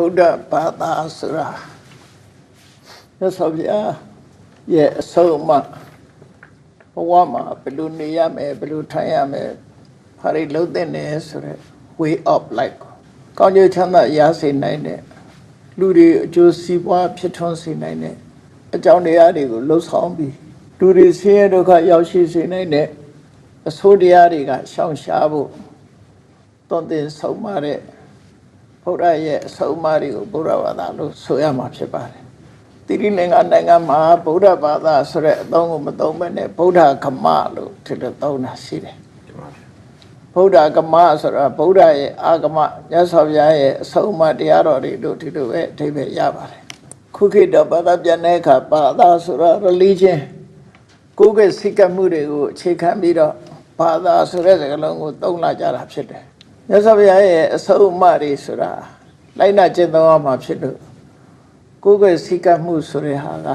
ဗုဒ္ဓဘာသာဆိုတာမြတ်စွာဘုရားရဲ့အဆုံးအမဘဝမှာဘယ်လိုနေရမယ်ဘယ်လိုထိုင်ရမယ်ဘာတွေလုပ်သင့်တယ်ဆိုတဲ့ way of life ကိုကောင်းကျိုးချမ်းသာရစေနိုင်တဲ့လူတွေအကျိုးစီးပွားဖြစ်ထွန်းစေနိုင်တဲ့အကြောင်းတရားတွေကိုလှုပ်ဆောင်ပြီးလူတွေဆင်းရဲဒုက္ခရောက်ရှိစေနိုင်တဲ့အဆိုးတရားတွေကရှောင်ရှားဖို့တွန်တင်ဆုံးမတဲ့ ဘုရားရဲ့အဆုံးအမတွေကိုဘုရားဘာသာလို့ဆိုရမှာဖြစ်ပါတယ်။တိရိလင်္ကာနိုင်ငံမှာဗုဒ္ဓဘာသာဆိုတဲ့အသုံးကိုမသုံးဘဲနဲ့ဗုဒ္ဓဂမလို့ဒီလိုသုံးတာရှိတယ်ဒီမှာဗျာ။ဗုဒ္ဓဂမဆိုတာဗုဒ္ဓရဲ့အာဂမမြတ်စွာဘုရားရဲ့အဆုံးအမတရားတော်တွေလို့ဒီလိုပဲအဓိပ္ပာယ်ရပါတယ်။ခုခေတ်တော့ဘာသာပြန်တဲ့အခါဘာသာဆိုတာ religion ကိုယ်ကစိတ်ကပ်မှုတွေကိုအခြေခံပြီးတော့ဘာသာဆိုတဲ့စကားလုံးကိုသုံးလာကြတာဖြစ်တယ်။ မြတ်စွာဘုရားရဲ့အဆုံးအမတွေဆိုတာလိုက်နာကျင့်သုံးရမှာဖြစ်လို့ကိုယ်ကစိတ်ကပ်မှုဆိုတဲ့ဟာက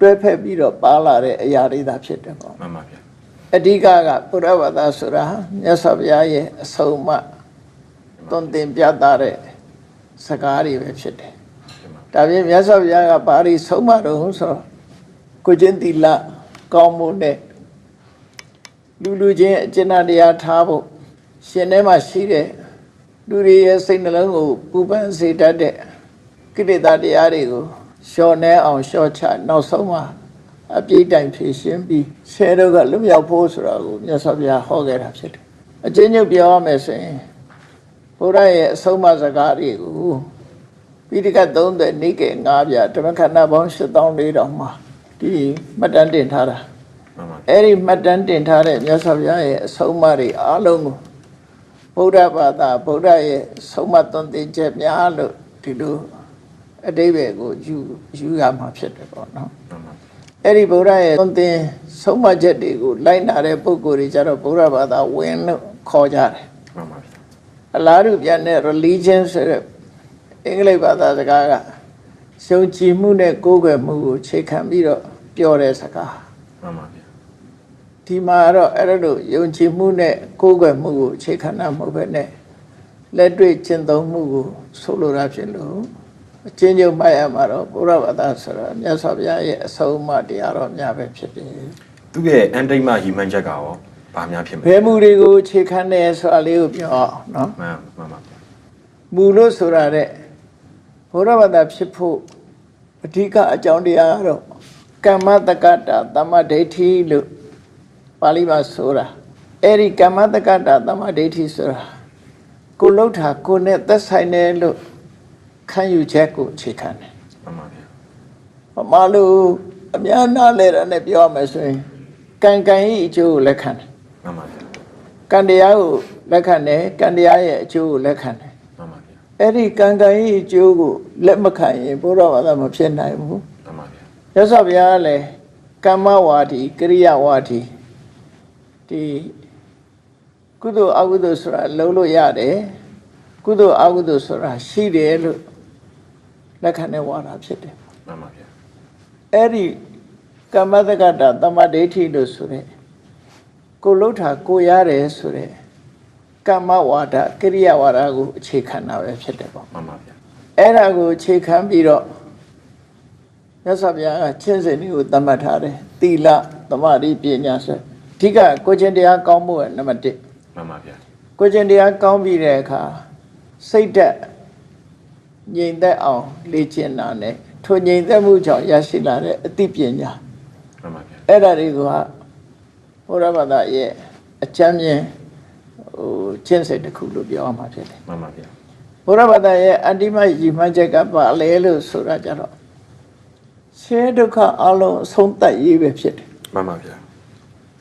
တွဲဖက်ပြီးတော့ပါလာတဲ့အရာတွေသာဖြစ်တယ်ပေါ့မှန်ပါဗျာ။အဓိကကဘုရားဘာသာဆိုတာမြတ်စွာဘုရားရဲ့အဆုံးအမသွန်သင်ပြသတဲ့စကားတွေပဲဖြစ်တယ်ဒီမှာ။ဒါပြင်မြတ်စွာဘုရားကဘာတွေဆုံးမတော့ဆိုတော့ကိုကျင့်သီလကောင်းမှုနဲ့လူလူချင်းအကျဉ်းတရားထားဖို့ ရှင်ထဲမှာရှိတဲ့လူတွေရဲ့စိတ်နှလုံးကိုပူပန်စေတတ်တဲ့ကိလေသာတရားတွေကိုလျှော့နှဲအောင်လျှော့ချနောက်ဆုံးမှာအပြည့်တိုင်ဖြည့်ရှင်းပြီးဆဲတော့ကလွတ်မြောက်ဖို့ဆိုတာကိုမြတ်စွာဘုရားဟောခဲ့တာဖြစ်တယ်။အကျဉ်းချုပ်ပြောရမယ်ဆိုရင်ဘုရားရဲ့အဆုံးအမစကားတွေကိုပိဋကတ်30နိကေ9ပြဓမ္မခန္ဓာပေါင်း8400မှာဒီမှတ်တမ်းတင်ထားတာမှန်ပါအဲ့ဒီမှတ်တမ်းတင်ထားတဲ့မြတ်စွာဘုရားရဲ့အဆုံးအမတွေအားလုံးကို ဗုဒ္ဓဘာသာဗုဒ္ဓရဲ့ဆုံးမသွန်သင်ချက်များလို့ဒီလိုအတိဘယ်ကိုယူယူရမှာဖြစ်တယ်ပေါ့နော်မှန်ပါအဲ့ဒီဗုဒ္ဓရဲ့သွန်သင်ဆုံးမချက်တွေကိုလိုက်နာတဲ့ပုဂ္ဂိုလ်တွေကြတော့ဗုဒ္ဓဘာသာဝင်လို့ခေါ်ကြတယ်မှန်ပါဗျာအလားတူပြန်တဲ့ religion ဆိုတဲ့အင်္ဂလိပ်ဘာသာစကားကရှုံကြည်မှုနဲ့ကိုးကွယ်မှုကိုခြေခံပြီးတော့ပြောတဲ့စကားမှန်ပါဗျာ ဒီမှာတော့အဲ့လိုယုံကြည်မှုနဲ့ကိုးကွယ်မှုကိုခြေခံတာမဟုတ်ပဲနဲ့လက်တွေ့ကျင့်သုံးမှုကိုဆိုလိုတာဖြစ်လို့အချင်းချင်းမှတ်ရမှာတော့ဘုရားဘာသာဆိုတာမြတ်စွာဘုရားရဲ့အဆုံးအမတရားတော်များပဲဖြစ်တယ်သူ့ရဲ့အန်တိတ်မရီမန်းချက်ကရောဘာများဖြစ်မဘလဲယ်မှုတွေကိုခြေခံတယ်ဆိုတာလေးကိုပြောအောင်နော်မှန်မှန်ပါဗျာမူလို့ဆိုတာတဲ့ဘုရားဘာသာဖြစ်ဖို့အဓိကအကြောင်းတရားကတော့ကမ္မတက္ကတာသမ္မာဒိဋ္ဌိလို့ ပါဠိမှာဆိုတာအဲ့ဒီကမ္မတက္ကတာသမ္မာဒိဋ္ဌိဆိုတာကိုလှုပ်တာကိုနဲ့သက်ဆိုင်တယ်လို့ခံယူချက်ကိုအခြေခံတယ်မှန်ပါဗျာ။ဘာမှလို့အများနာလဲတာနဲ့ပြောရမယ်ဆိုရင်ကံကံဤအကျိုးကိုလက်ခံတယ်မှန်ပါဗျာ။ကံတရားကိုလက်ခံတယ်ကံတရားရဲ့အကျိုးကိုလက်ခံတယ်မှန်ပါဗျာအဲ့ဒီကံကံဤအကျိုးကိုလက်မခံရင်ဘုရားဘာသာမဖြစ်နိုင်ဘူးမှန်ပါဗျာ။ရသော်ဘုရားကလည်းကမ္မဝါဒီကရိယာဝါဒီ ဒီကုသိုလ်အကုသိုလ်ဆိုတာလုံးလို့ရတယ်။ကုသိုလ်အကုသိုလ်ဆိုတာရှိတယ်လို့လက်ခံတဲ့ဝါဒဖြစ်တယ်မှန်ပါဗျာ။အဲ့ဒီကမ္မတက္ကတာတမ္မာဒိဋ္ဌိလို့ဆိုတဲ့ကိုလှုပ်တာကိုရတယ်ဆိုတဲ့ကမ္မဝါဒကရိယာဝါဒကိုအခြေခံတာပဲဖြစ်တယ်ပေါ့မှန်ပါဗျာအဲ့ဒါကိုခြေခံပြီးတော့မြတ်စွာဘုရားကချင်းစင်တွေကိုသတ်မှတ်ထားတယ်သီလသမာဓိပညာဆိုအ ဓိကကိုချင်းတရားကောင်းမှုကနံပါတ်1မှန်ပါဗျာကိုချင်းတရားကောင်းပြီးတဲ့အခါစိတ်သက်ငြိမ်သက်အောင်လေ့ကျင့်တာနဲ့ထိုငြိမ်သက်မှုကြောင့်ရရှိလာတဲ့အသိပညာမှန်ပါဗျာအဲ့ဒါတွေကဘုရားဘာသာရဲ့အချမ်းမြင်ဟိုချင်းစိတ်တစ်ခုလို့ပြောရမှာဖြစ်တယ်မှန်ပါဗျာဘုရားဘာသာရဲ့အတ္တိမယီမှန်းချက်ကပါလေလို့ဆိုတာကြတော့ဆင်းရဲဒုက္ခအလုံးအဆုံးသတ်ရေးပဲဖြစ်တယ်မှန်ပါဗျာ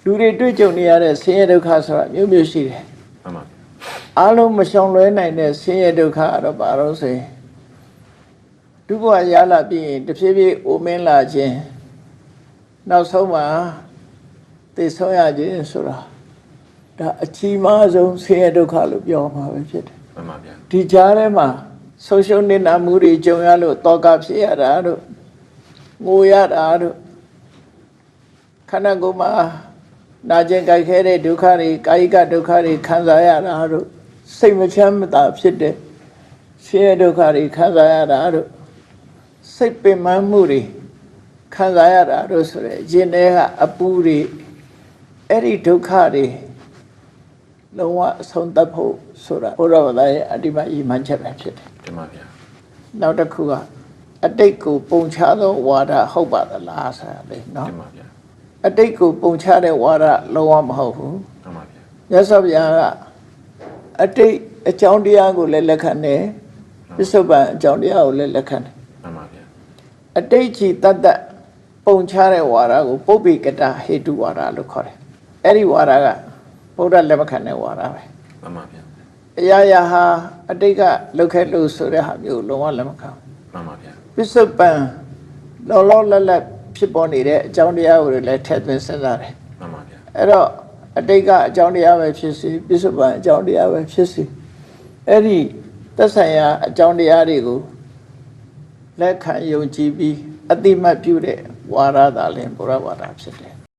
လူတွေတွေ့ကြုံနေရတဲ့ဆင်းရဲဒုက္ခဆိုတာမျိုးမျိုးရှိတယ်မှန်ပါဗျာအလုံးမရှောင်လွဲနိုင်တဲ့ဆင်းရဲဒုက္ခကတော့ဘာလို့ဆိုရင်ဒုက္ခရလာပြီးရင်တဖြည်းဖြည်းအိုမင်းလာခြင်းနောက်ဆုံးမှာသိဆုံးရခြင်းဆိုတာဒါအချီးမားဆုံးဆင်းရဲဒုက္ခလို့ပြောမှာပဲဖြစ်တယ်မှန်ပါဗျာဒီကြားထဲမှာဆုံးရှုံးနေတာမှုတွေကြုံရလို့တောကဖြစ်ရတာတို့ငိုရတာတို့ခန္ဓာကိုယ်မှာ နာကျင်ကြိုက်ခဲတဲ့ဒုက္ခတွေကာယကဒုက္ခတွေခံစားရတာတို့စိတ်မချမ်းမသာဖြစ်တဲ့ဆင်းရဲဒုက္ခတွေခံစားရတာတို့စိတ်ပင်ပန်းမှုတွေခံစားရတာတို့ဆိုရယ်ရင်ထဲကအပူတွေအဲ့ဒီဒုက္ခတွေလုံးဝအဆုံးသတ်ဖို့ဆိုတာဘုရားဗလာရဲ့အတ္တိမအီမန်ချက်ပဲဖြစ်တယ်တင်ပါဗျာနောက်တစ်ခုကအတိတ်ကိုပုံချသောဝါဒဟုတ်ပါသလားဆိုတာလေနော်တင်ပါဗျာ အတိတ်ကိုပုံချတဲ့ဝါဒလုံးဝမဟုတ်ဘူးမှန်ပါဗျာမြတ်စွာဘုရားကအတိတ်အကြောင်းတရားကိုလည်းလက်ခံတယ်ပစ္စုပန်အကြောင်းတရားကိုလည်းလက်ခံတယ်မှန်ပါဗျာအတိတ်ကြီးတတ်တတ်ပုံချတဲ့ဝါဒကိုပုပ္ပိကတဟေတုဝါဒလို့ခေါ်တယ်အဲ့ဒီဝါဒကဘုရားလက်မခံတဲ့ဝါဒပဲမှန်ပါဗျာအရာရာဟာအတိတ်ကလောက်ခဲ့လို့ဆိုတဲ့ဟာမျိုးလုံးဝလက်မခံဘူးမှန်ပါဗျာပစ္စုပန်လောလောလတ်လတ် ဖြစ်ပေါ်နေတဲ့အကြောင်းတရားကိုလည်းထည့်သွင်းစဉ်းစားတယ်မှန်ပါဗျာအဲ့တော့အတိတ်ကအကြောင်းတရားပဲဖြစ်စီပစ္စုပန်အကြောင်းတရားပဲဖြစ်စီအဲ့ဒီသက်ဆိုင်ရာအကြောင်းတရားတွေကိုလက်ခံယုံကြည်ပြီးအတိမတ်ပြုတဲ့ဝါရသာလင်ဘုရားဝါဒဖြစ်တယ်